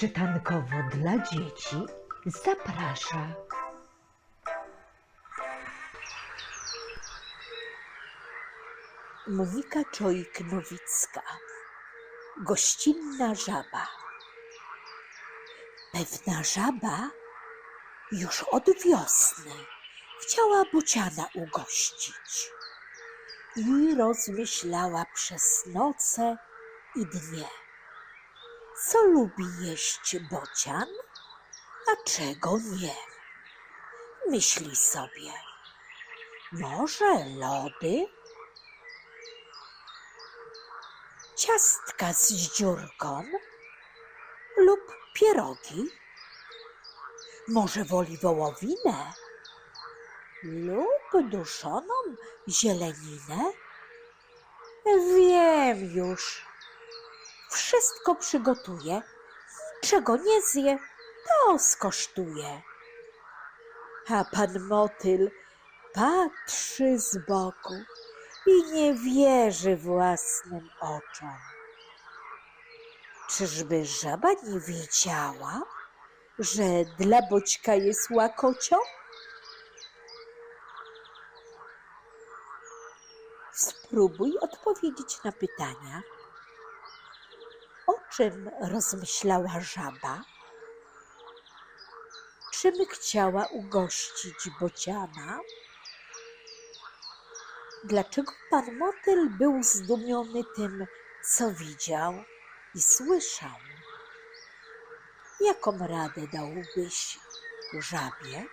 Czytankowo dla dzieci zaprasza. Monika Czojk-Nowicka Gościnna żaba. Pewna żaba już od wiosny chciała bociana ugościć i rozmyślała przez noce i dnie. Co lubi jeść bocian, a czego nie? Myśli sobie, może lody? ciastka z dziurką lub pierogi. Może woli wołowinę lub duszoną zieleninę? Wiem już. Wszystko przygotuje. Czego nie zje, to skosztuje. A pan motyl patrzy z boku i nie wierzy własnym oczom. Czyżby żaba nie wiedziała, że dla boćka jest łakocią? Spróbuj odpowiedzieć na pytania. Czym rozmyślała żaba? Czym chciała ugościć bociana? Dlaczego pan motyl był zdumiony tym, co widział i słyszał? Jaką radę dałbyś żabie?